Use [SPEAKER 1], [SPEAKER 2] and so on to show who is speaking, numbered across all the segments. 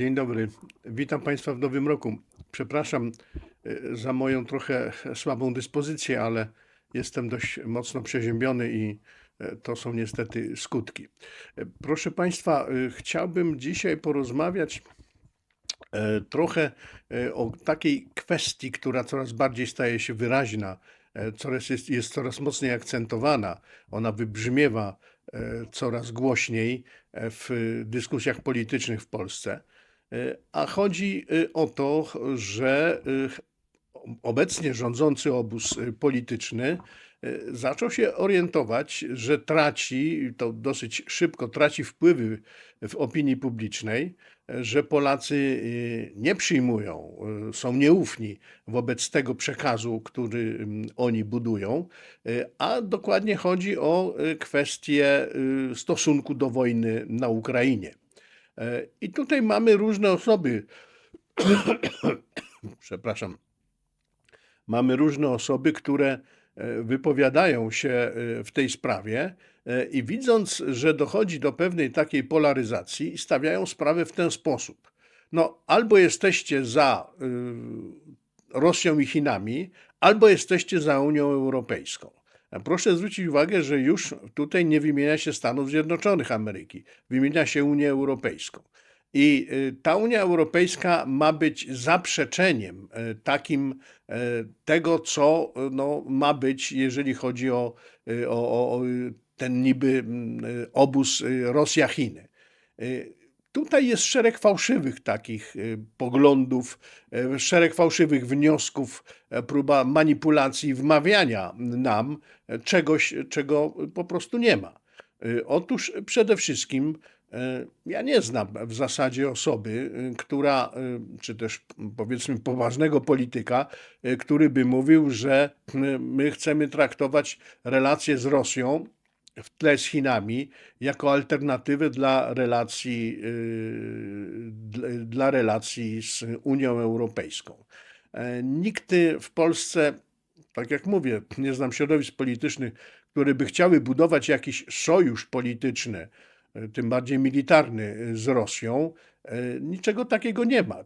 [SPEAKER 1] Dzień dobry. Witam Państwa w nowym roku. Przepraszam y, za moją trochę słabą dyspozycję, ale jestem dość mocno przeziębiony i y, to są niestety skutki. Y, Proszę Państwa, chciałbym dzisiaj porozmawiać e, trochę e, o takiej kwestii, która coraz bardziej staje się wyraźna, e, coraz jest, jest coraz mocniej akcentowana. Ona wybrzmiewa e, coraz głośniej e, w dyskusjach politycznych w Polsce. E, A chodzi e, o to, że e, obecnie rządzący obóz polityczny zaczął się orientować, że traci, to dosyć szybko traci wpływy w opinii publicznej, że Polacy nie przyjmują, są nieufni wobec tego przekazu, który oni budują, a dokładnie chodzi o kwestię stosunku do wojny na Ukrainie. E, I tutaj mamy różne osoby, przepraszam, mamy różne osoby, które e, wypowiadają się e, w tej sprawie i widząc, że dochodzi do pewnej takiej polaryzacji, stawiają sprawę w ten sposób. No, albo jesteście za Rosją i Chinami, albo jesteście za Unią Europejską. Proszę zwrócić uwagę, że już tutaj nie wymienia się Stanów Zjednoczonych Ameryki, wymienia się Unię Europejską. I y, ta Unia Europejska ma być zaprzeczeniem y, takim y, tego, co no, ma być, jeżeli chodzi o, o, o ten niby mm, obóz Rosja-Chiny. Y, Tutaj jest szereg fałszywych takich y, poglądów, y, szereg fałszywych wniosków, e, próba manipulacji, wmawiania nam czegoś, czego po prostu nie ma. Y, Otóż przede wszystkim ja nie znam w zasadzie osoby, y, która, y, czy też powiedzmy poważnego polityka, y, który by mówił, że y, my chcemy traktować relacje z Rosją w tle z Chinami jako alternatywę dla relacji, y, dla, relacji z Unią Europejską. E, Nikt w Polsce, tak jak mówię, nie znam środowisk politycznych, które by chciały budować jakiś sojusz polityczny, e, tym bardziej militarny e, z Rosją. Niczego takiego nie ma.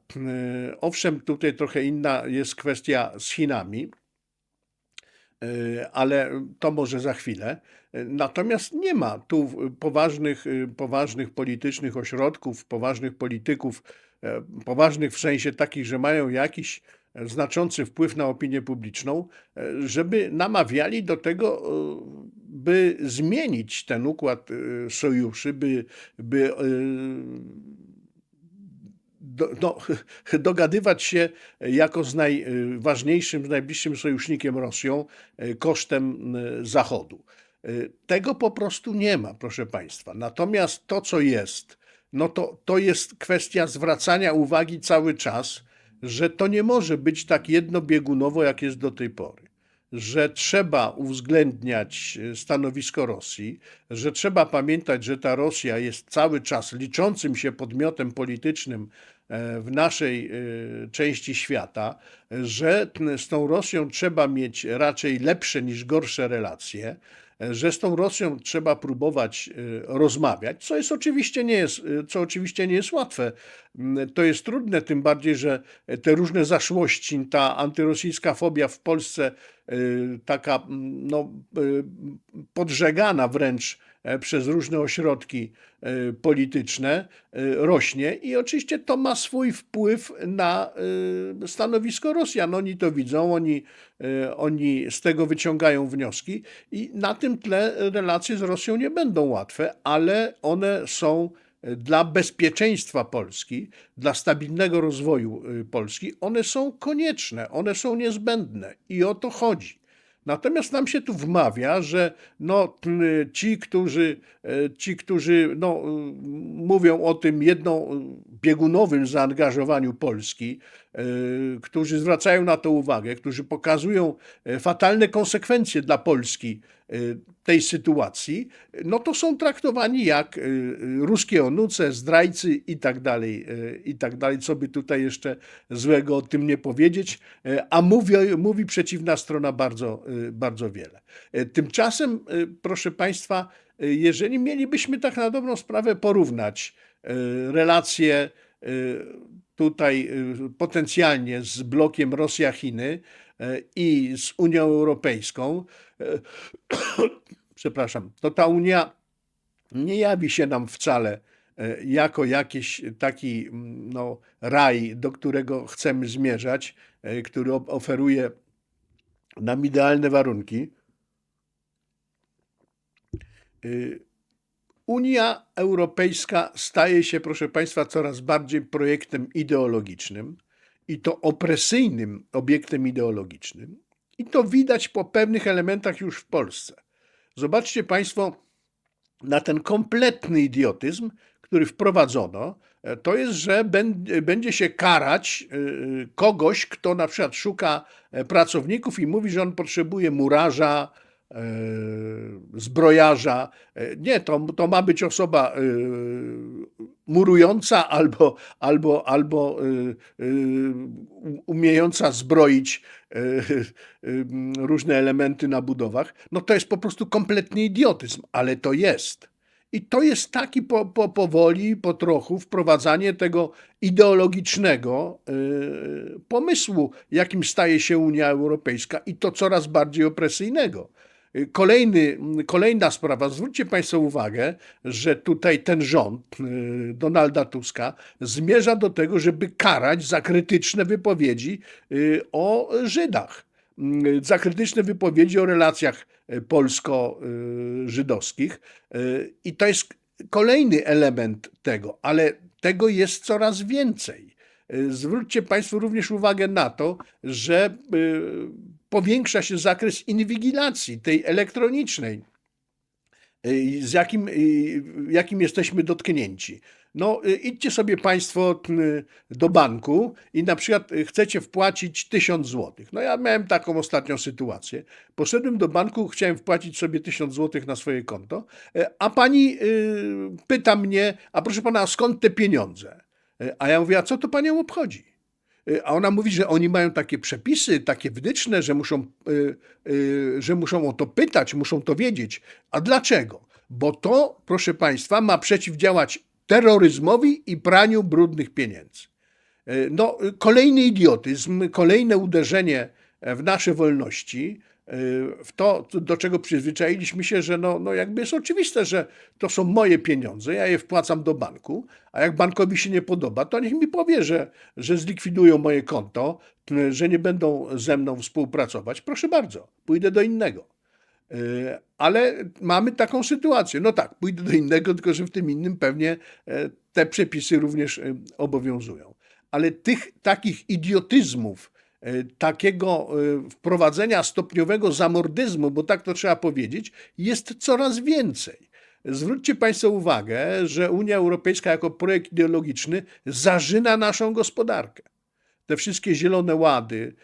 [SPEAKER 1] Owszem, tutaj trochę inna jest kwestia z Chinami. E, ale to może za chwilę. E, Natomiast nie ma tu poważnych, y, poważnych politycznych ośrodków, poważnych polityków, e, poważnych w sensie takich, że mają jakiś znaczący wpływ na opinię publiczną, żeby namawiali do tego, by zmienić ten układ sojuszy, by, by do, no, dogadywać się jako z najważniejszym, najbliższym sojusznikiem Rosją e, kosztem e, Zachodu. E, Tego po prostu nie ma, proszę Państwa. Natomiast to, co jest, no to, to jest kwestia zwracania uwagi cały czas, że to nie może być tak jednobiegunowo, jak jest do tej pory. Że trzeba uwzględniać stanowisko Rosji, że trzeba pamiętać, że ta Rosja jest cały czas liczącym się podmiotem politycznym w naszej e, części świata, że z tą Rosją trzeba mieć raczej lepsze niż gorsze relacje, e, że z tą Rosją trzeba próbować e, rozmawiać, co jest oczywiście nie jest, e, co oczywiście nie jest łatwe. To jest trudne, tym bardziej, że te różne zaszłości, ta antyrosyjska fobia w Polsce, e, taka no, e, podżegana wręcz e, przez różne ośrodki e, polityczne, e, rośnie i oczywiście to ma swój wpływ na e, stanowisko Rosjan. Oni to widzą, oni, e, oni z tego wyciągają wnioski i na tym tle relacje z Rosją nie będą łatwe, ale one są e, dla bezpieczeństwa Polski, dla stabilnego rozwoju Polski, one są konieczne, one są niezbędne i o to chodzi. Natomiast nam się tu wmawia, że no, ci, którzy, e, ci, którzy no, y, mówią o tym jednobiegunowym zaangażowaniu Polski, e, którzy zwracają na to uwagę, którzy pokazują e, fatalne konsekwencje dla Polski e, tej sytuacji, no to są traktowani jak e, ruskie onuce, zdrajcy i tak dalej, e, i tak dalej, co by tutaj jeszcze złego o tym nie powiedzieć, a mówi, mówi przeciwna strona bardzo, bardzo wiele. Tymczasem, proszę Państwa, jeżeli mielibyśmy tak na dobrą sprawę porównać relacje tutaj potencjalnie z blokiem Rosja-Chiny i z Unią Europejską, przepraszam, to ta Unia nie jawi się nam wcale e, jako jakiś taki no, raj, do którego chcemy zmierzać, e, który oferuje nam idealne warunki. E, Unia Europejska staje się, proszę Państwa, coraz bardziej projektem ideologicznym i to opresyjnym obiektem ideologicznym. I to widać po pewnych elementach już w Polsce. Zobaczcie Państwo na ten kompletny idiotyzm, który wprowadzono. E, to jest, że będzie się karać e, kogoś, kto na przykład szuka e, pracowników i mówi, że on potrzebuje murarza, zbrojarza. Nie, to, to ma być osoba murująca albo, albo, albo umiejąca zbroić różne elementy na budowach. No to jest po prostu kompletny idiotyzm, ale to jest. I to jest taki po, po, powoli, po trochu wprowadzanie tego ideologicznego pomysłu, jakim staje się Unia Europejska i to coraz bardziej opresyjnego. Kolejny, kolejna sprawa, zwróćcie Państwo uwagę, że tutaj ten rząd yy, Donalda Tuska zmierza do tego, żeby karać za krytyczne wypowiedzi yy, o Żydach, yy, za krytyczne wypowiedzi o relacjach polsko-żydowskich. I to jest kolejny element tego, ale tego jest coraz więcej. Zwróćcie Państwo również uwagę na to, że powiększa się zakres inwigilacji, tej elektronicznej, z jakim, jakim jesteśmy dotknięci. No, idźcie sobie Państwo do banku i na przykład chcecie wpłacić 1000 zł. No, ja miałem taką ostatnią sytuację. Poszedłem do banku, chciałem wpłacić sobie 1000 zł na swoje konto, a pani pyta mnie, a proszę pana, skąd te pieniądze? A ja mówię, a co to panią obchodzi? Y, a ona mówi, że oni mają takie przepisy, takie wdyczne, że muszą, y, y, że muszą o to pytać, muszą to wiedzieć. A dlaczego? Bo to, proszę Państwa, ma przeciwdziałać terroryzmowi i praniu brudnych pieniędzy. No, kolejny idiotyzm, kolejne uderzenie w nasze wolności, w to, do czego przyzwyczailiśmy się, że no, no jakby jest oczywiste, że to są moje pieniądze, ja je wpłacam do banku, a jak bankowi się nie podoba, to niech mi powie, że, że zlikwidują moje konto, że nie będą ze mną współpracować. Proszę bardzo, pójdę do innego. E, ale mamy taką sytuację. No tak, pójdę do innego, tylko że w tym innym pewnie e, te przepisy również e, obowiązują. Ale tych takich idiotyzmów, takiego e, wprowadzenia stopniowego zamordyzmu, bo tak to trzeba powiedzieć, jest coraz więcej. Zwróćcie Państwo uwagę, że Unia Europejska jako projekt ideologiczny zażyna naszą gospodarkę. Te wszystkie zielone łady,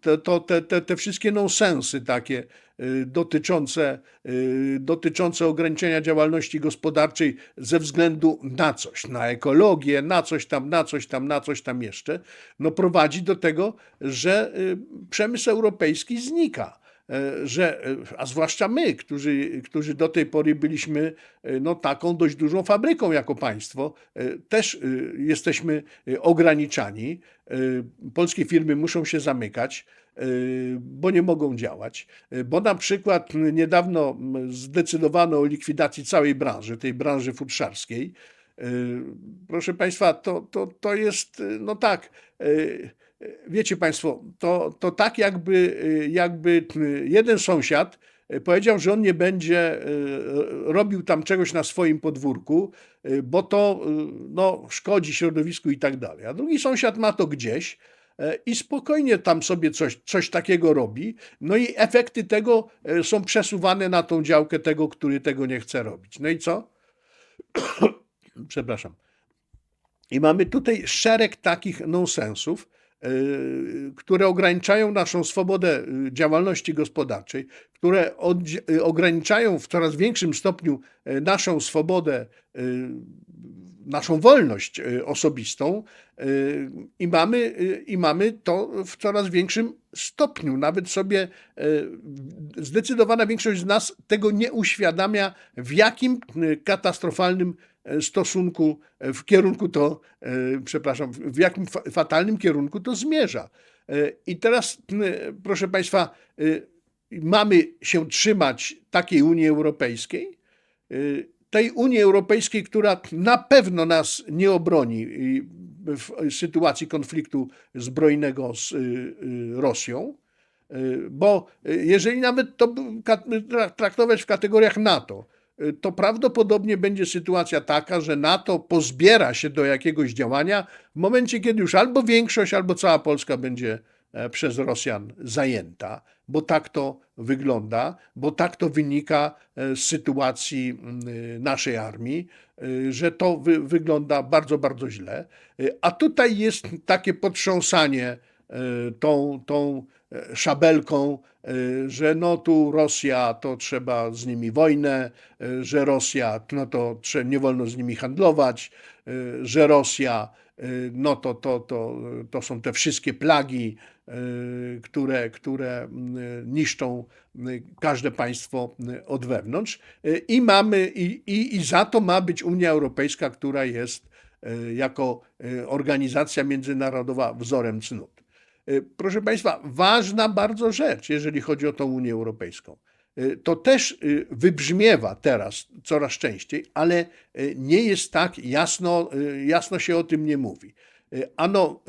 [SPEAKER 1] to, to, te, te, te wszystkie nonsensy takie y, dotyczące, y, dotyczące ograniczenia działalności gospodarczej ze względu na coś, na ekologię, na coś tam, na coś tam, na coś tam jeszcze, no prowadzi do tego, że przemysł europejski znika. E, że, e, a zwłaszcza my, którzy, którzy do tej pory byliśmy e, no, taką dość dużą fabryką jako państwo, też jesteśmy ograniczani. Polskie firmy muszą się zamykać bo nie mogą działać, bo na przykład niedawno zdecydowano o likwidacji całej branży, tej branży futrzarskiej. Proszę Państwa, to, to, to jest, no tak, wiecie Państwo, to, to tak jakby, jakby jeden sąsiad powiedział, że on nie będzie e, robił tam czegoś na swoim podwórku, e, bo to e, no, szkodzi środowisku i tak dalej. A drugi sąsiad ma to gdzieś i spokojnie tam sobie coś, coś takiego robi. No i efekty tego są przesuwane na tą działkę tego, który tego nie chce robić. No i co? Przepraszam. I mamy tutaj szereg takich nonsensów, Y, które ograniczają naszą swobodę y, działalności gospodarczej, które y, ograniczają w coraz większym stopniu naszą swobodę, naszą wolność osobistą i mamy, i mamy to w coraz większym stopniu. Nawet sobie zdecydowana większość z nas tego nie uświadamia, w jakim katastrofalnym e, stosunku, e, w kierunku to, e, przepraszam, w jakim fa- fatalnym kierunku to zmierza. E, I teraz, proszę Państwa, e, mamy się trzymać takiej Unii Europejskiej, tej Unii Europejskiej, która na pewno nas nie obroni w sytuacji konfliktu zbrojnego z Rosją, bo jeżeli nawet to traktować w kategoriach NATO, to prawdopodobnie będzie sytuacja taka, że NATO pozbiera się do jakiegoś działania w momencie, kiedy już albo większość, albo cała Polska będzie e, przez Rosjan zajęta, bo tak to wygląda, bo tak to wynika e, z sytuacji mm, y, naszej armii, y, że to wy, wygląda bardzo, bardzo źle. Y, A tutaj jest takie potrząsanie y, tą, tą e, szabelką, y, że no tu Rosja, to trzeba z nimi wojnę, że Rosja, no to nie wolno z nimi handlować, że Rosja, no to, to, to, to są te wszystkie plagi, które, które niszczą każde państwo od wewnątrz. I mamy, i, i, i za to ma być Unia Europejska, która jest jako organizacja międzynarodowa wzorem cnót. Y, Proszę Państwa, ważna bardzo rzecz, jeżeli chodzi o tą Unię Europejską. Y, To też y, wybrzmiewa teraz coraz częściej, ale nie jest tak jasno, jasno się o tym nie mówi. Ano,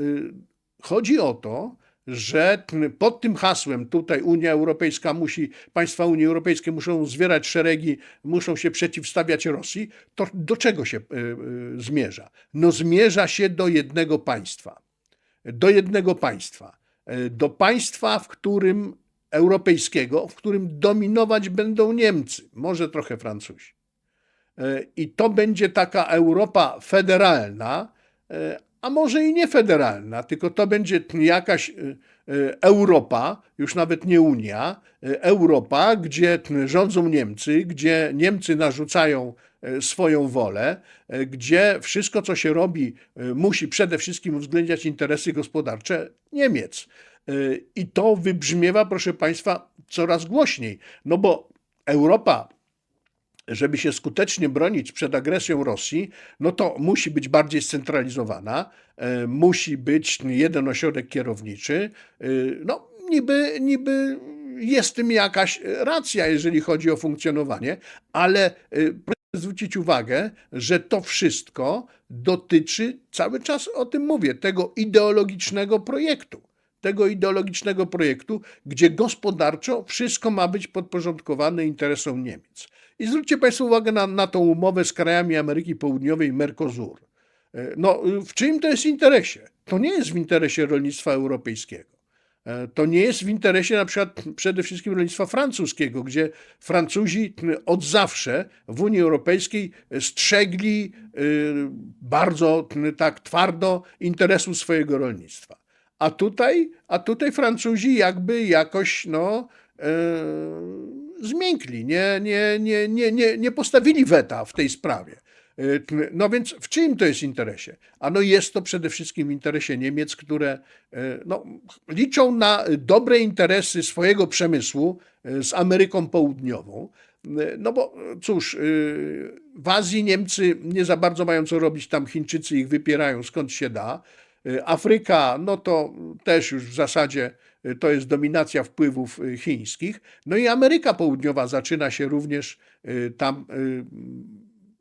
[SPEAKER 1] chodzi o to, że pod tym hasłem tutaj Unia Europejska musi, państwa Unii Europejskiej muszą zwierać szeregi, muszą się przeciwstawiać Rosji, to do czego się zmierza? No zmierza się do jednego państwa do jednego państwa. E, Do państwa, w którym europejskiego, w którym dominować będą Niemcy, może trochę Francuzi. E, I to będzie taka Europa federalna, e, a może i nie federalna, tylko to będzie jakaś Europa, już nawet nie Unia, Europa, gdzie rządzą Niemcy, gdzie Niemcy narzucają swoją wolę, e, gdzie wszystko, co się robi, e, musi przede wszystkim uwzględniać interesy gospodarcze Niemiec. E, I to wybrzmiewa, proszę Państwa, coraz głośniej, no bo Europa żeby się skutecznie bronić przed agresją Rosji, no to musi być bardziej scentralizowana, e, musi być jeden ośrodek kierowniczy. E, No, niby, niby jest w tym jakaś racja, jeżeli chodzi o funkcjonowanie, ale e, zwrócić uwagę, że to wszystko dotyczy, cały czas o tym mówię, tego ideologicznego projektu tego ideologicznego projektu, gdzie gospodarczo wszystko ma być podporządkowane interesom Niemiec. I zwróćcie Państwo uwagę na, na tą umowę z krajami Ameryki Południowej, Mercosur. E, No, w czyim to jest interesie? To nie jest w interesie rolnictwa europejskiego. E, To nie jest w interesie na przykład przede wszystkim rolnictwa francuskiego, gdzie Francuzi od zawsze w Unii Europejskiej strzegli y, bardzo tak twardo interesu swojego rolnictwa. A tutaj, a tutaj Francuzi jakby jakoś no, e, zmiękli, nie, nie, nie, nie, nie, nie postawili weta w tej sprawie. No więc w czyim to jest interesie? Ano jest to przede wszystkim w interesie Niemiec, które e, no, liczą na dobre interesy swojego przemysłu e, z Ameryką Południową. E, No bo cóż, w Azji Niemcy nie za bardzo mają co robić, tam Chińczycy ich wypierają skąd się da. Afryka, no to też już w zasadzie to jest dominacja wpływów chińskich. No i Ameryka Południowa zaczyna się również tam.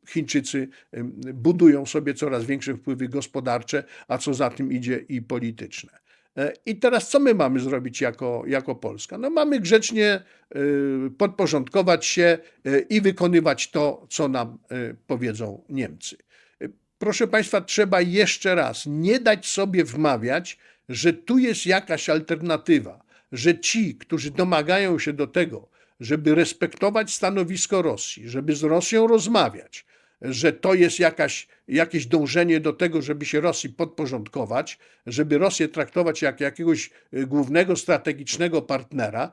[SPEAKER 1] Chińczycy budują sobie coraz większe wpływy gospodarcze, a co za tym idzie i polityczne. E, I teraz co my mamy zrobić jako, jako Polska? No mamy grzecznie e, podporządkować się e, i wykonywać to, co nam powiedzą Niemcy. Proszę Państwa, trzeba jeszcze raz nie dać sobie wmawiać, że tu jest jakaś alternatywa, że ci, którzy domagają się do tego, żeby respektować stanowisko Rosji, żeby z Rosją rozmawiać, że to jest jakaś, jakieś dążenie do tego, żeby się Rosji podporządkować, żeby Rosję traktować jak jakiegoś y, głównego strategicznego partnera,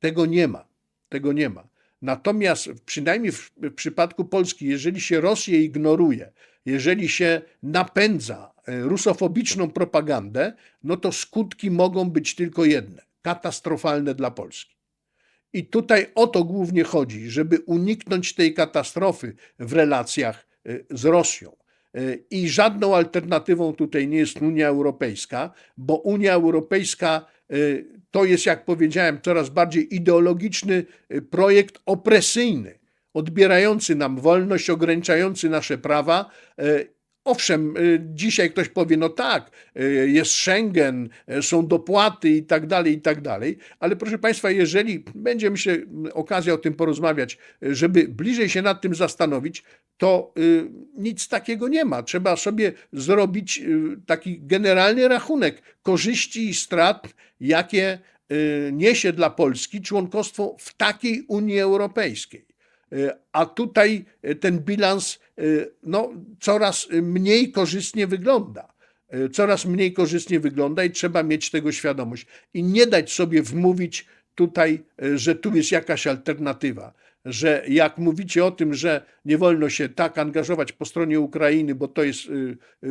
[SPEAKER 1] tego nie ma. Tego nie ma. Natomiast przynajmniej w, w przypadku Polski, jeżeli się Rosję ignoruje, jeżeli się napędza e, rusofobiczną propagandę, no to skutki mogą być tylko jedne katastrofalne dla Polski. I tutaj o to głównie chodzi, żeby uniknąć tej katastrofy w relacjach y, z Rosją. Y, I żadną alternatywą tutaj nie jest Unia Europejska, bo Unia Europejska y, to jest, jak powiedziałem, coraz bardziej ideologiczny projekt opresyjny, odbierający nam wolność, ograniczający nasze prawa. Owszem, y, dzisiaj ktoś powie, no tak, y, jest Schengen, y, są dopłaty i tak dalej, i tak dalej, ale proszę Państwa, jeżeli będzie, myślę, okazja o tym porozmawiać, żeby bliżej się nad tym zastanowić, to nic takiego nie ma. Trzeba sobie zrobić taki generalny rachunek korzyści i strat, jakie niesie dla Polski członkostwo w takiej Unii Europejskiej. Y, A tutaj y, ten bilans y, no, coraz mniej korzystnie wygląda. Coraz mniej korzystnie wygląda i trzeba mieć tego świadomość. I nie dać sobie wmówić tutaj, że tu jest jakaś alternatywa. Że jak mówicie o tym, że nie wolno się tak angażować po stronie Ukrainy, bo to jest y, y,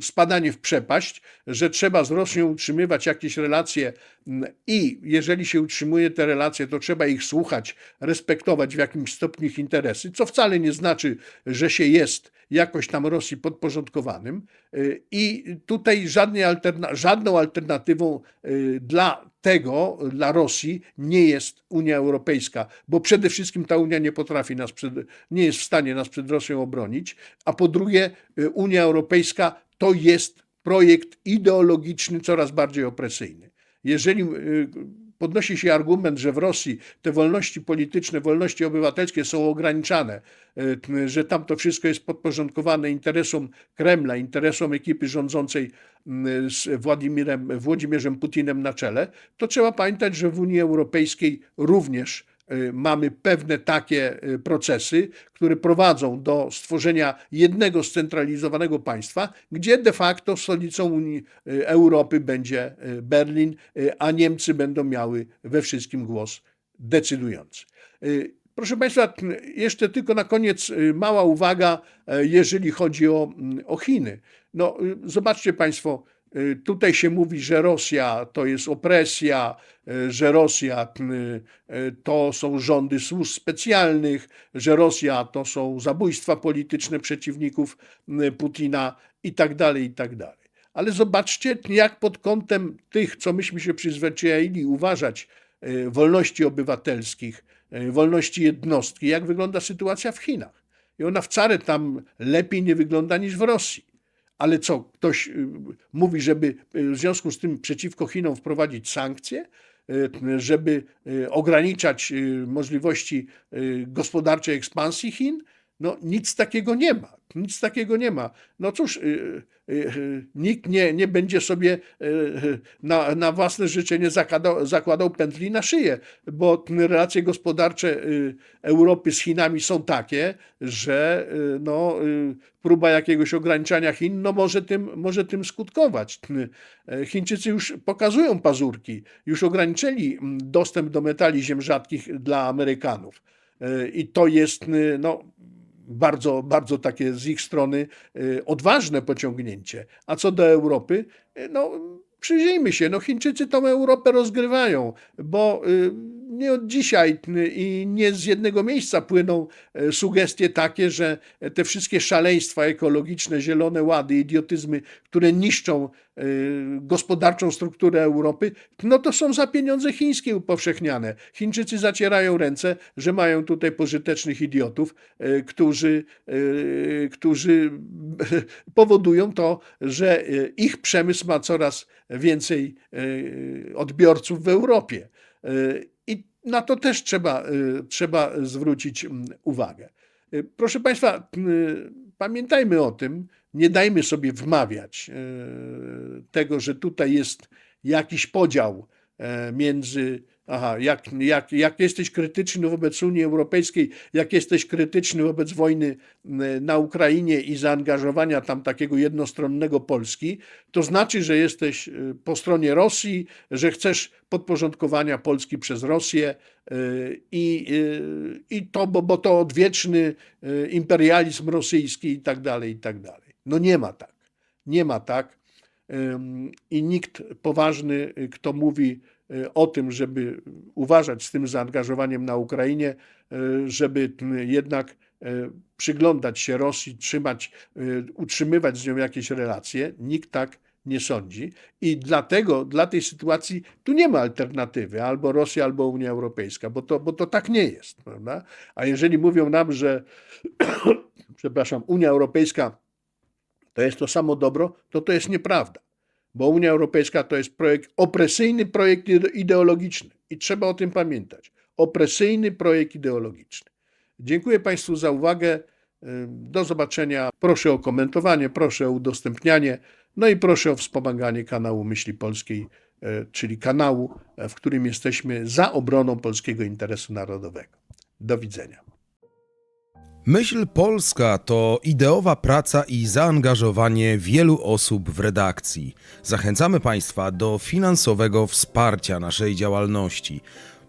[SPEAKER 1] spadanie w przepaść, że trzeba z Rosją utrzymywać jakieś relacje mm, i jeżeli się utrzymuje te relacje, to trzeba ich słuchać, respektować w jakimś stopniu ich interesy, co wcale nie znaczy, że się jest jakoś tam Rosji podporządkowanym. Y, I tutaj żadnej alterna- żadną alternatywą dla tego, dla Rosji nie jest Unia Europejska, bo przede wszystkim ta Unia nie potrafi nas przed, nie jest w stanie nas przed Rosją obronić, a po drugie y, Unia Europejska to jest projekt ideologiczny, coraz bardziej opresyjny. Jeżeli y, podnosi się argument, że w Rosji te wolności polityczne, wolności obywatelskie są ograniczane, y, że tam to wszystko jest podporządkowane interesom Kremla, interesom ekipy rządzącej y, z Władimirem, Putinem na czele, to trzeba pamiętać, że w Unii Europejskiej również mamy pewne takie y, procesy, które prowadzą do stworzenia jednego scentralizowanego państwa, gdzie de facto stolicą Unii y, Europy będzie y, Berlin, y, a Niemcy będą miały we wszystkim głos decydujący. Y, Proszę Państwa, jeszcze tylko na koniec y, mała uwaga, jeżeli chodzi o, mm, o Chiny. No, y, zobaczcie Państwo, y, tutaj się mówi, że Rosja to jest opresja, y, że Rosja y, y, to są rządy służb specjalnych, że Rosja to są zabójstwa polityczne przeciwników y, Putina i tak dalej, i tak dalej. Ale zobaczcie, jak pod kątem tych, co myśmy się przyzwyczaili uważać, y, wolności obywatelskich, y, wolności jednostki, jak wygląda sytuacja w Chinach. I ona wcale tam lepiej nie wygląda niż w Rosji. Ale co, ktoś y, mówi, żeby y, w związku z tym przeciwko Chinom wprowadzić sankcje, y, żeby ograniczać możliwości gospodarczej ekspansji Chin? No nic takiego nie ma. Nic takiego nie ma. No cóż, y, y, y, nikt nie, nie będzie sobie y, y, na, na własne życzenie zakładał, zakładał pętli na szyję, bo relacje gospodarcze y, Europy z Chinami są takie, że y, no, y, próba jakiegoś ograniczania Chin no może, tym, może tym skutkować. Y, Chińczycy już pokazują pazurki, już ograniczyli mm, dostęp do metali ziem rzadkich dla Amerykanów. Y, I to jest y, no, bardzo, bardzo takie z ich strony y, odważne pociągnięcie. A co do Europy, y, no przyjrzyjmy się, no Chińczycy tą Europę rozgrywają, bo y, nie od dzisiaj y, i nie z jednego miejsca płyną y, sugestie takie, że te wszystkie szaleństwa ekologiczne, zielone łady, idiotyzmy, które niszczą y, gospodarczą strukturę Europy, no to są za pieniądze chińskie upowszechniane. Chińczycy zacierają ręce, że mają tutaj pożytecznych idiotów, y, którzy, którzy powodują to, że ich przemysł ma coraz więcej odbiorców w Europie. I na to też trzeba, y, trzeba zwrócić mm, uwagę. Y, Proszę Państwa, y, pamiętajmy o tym, nie dajmy sobie wmawiać tego, że tutaj jest jakiś podział e, między, aha, jak, jak, jak jesteś krytyczny wobec Unii Europejskiej, jak jesteś krytyczny wobec wojny na Ukrainie i zaangażowania tam takiego jednostronnego Polski, to znaczy, że jesteś y, po stronie Rosji, że chcesz podporządkowania Polski przez Rosję y, i, y, i to, bo, bo to odwieczny imperializm rosyjski i tak dalej, i tak dalej. No nie ma tak. Nie ma tak. I nikt poważny, kto mówi o tym, żeby uważać z tym zaangażowaniem na Ukrainie, y, żeby jednak przyglądać się Rosji, trzymać, e, utrzymywać z nią jakieś relacje. Nikt tak nie sądzi. I dlatego dla tej sytuacji tu nie ma alternatywy albo Rosja, albo Unia Europejska, bo to, bo to tak nie jest. Prawda? A jeżeli mówią nam, że przepraszam, Unia Europejska to jest to samo dobro, to to jest nieprawda. Bo Unia Europejska to jest projekt, opresyjny projekt ide- ideologiczny i trzeba o tym pamiętać. Opresyjny projekt ideologiczny. Dziękuję Państwu za uwagę. Do zobaczenia. Proszę o komentowanie, proszę o udostępnianie, no i proszę o wspomaganie kanału Myśli Polskiej, y, czyli kanału, w którym jesteśmy za obroną polskiego interesu narodowego. Do widzenia.
[SPEAKER 2] Myśl Polska to ideowa praca i zaangażowanie wielu osób w redakcji. Zachęcamy Państwa do finansowego wsparcia naszej działalności.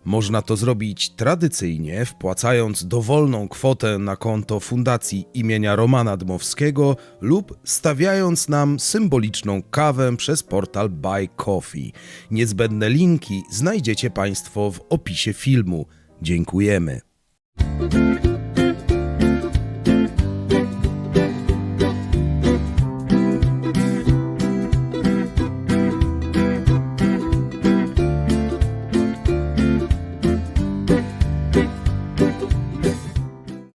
[SPEAKER 2] Można to zrobić tradycyjnie, wpłacając dowolną kwotę na konto Fundacji imienia Romana Dmowskiego lub stawiając nam symboliczną kawę przez portal Buy Coffee. Niezbędne linki znajdziecie Państwo w opisie filmu. Dziękujemy.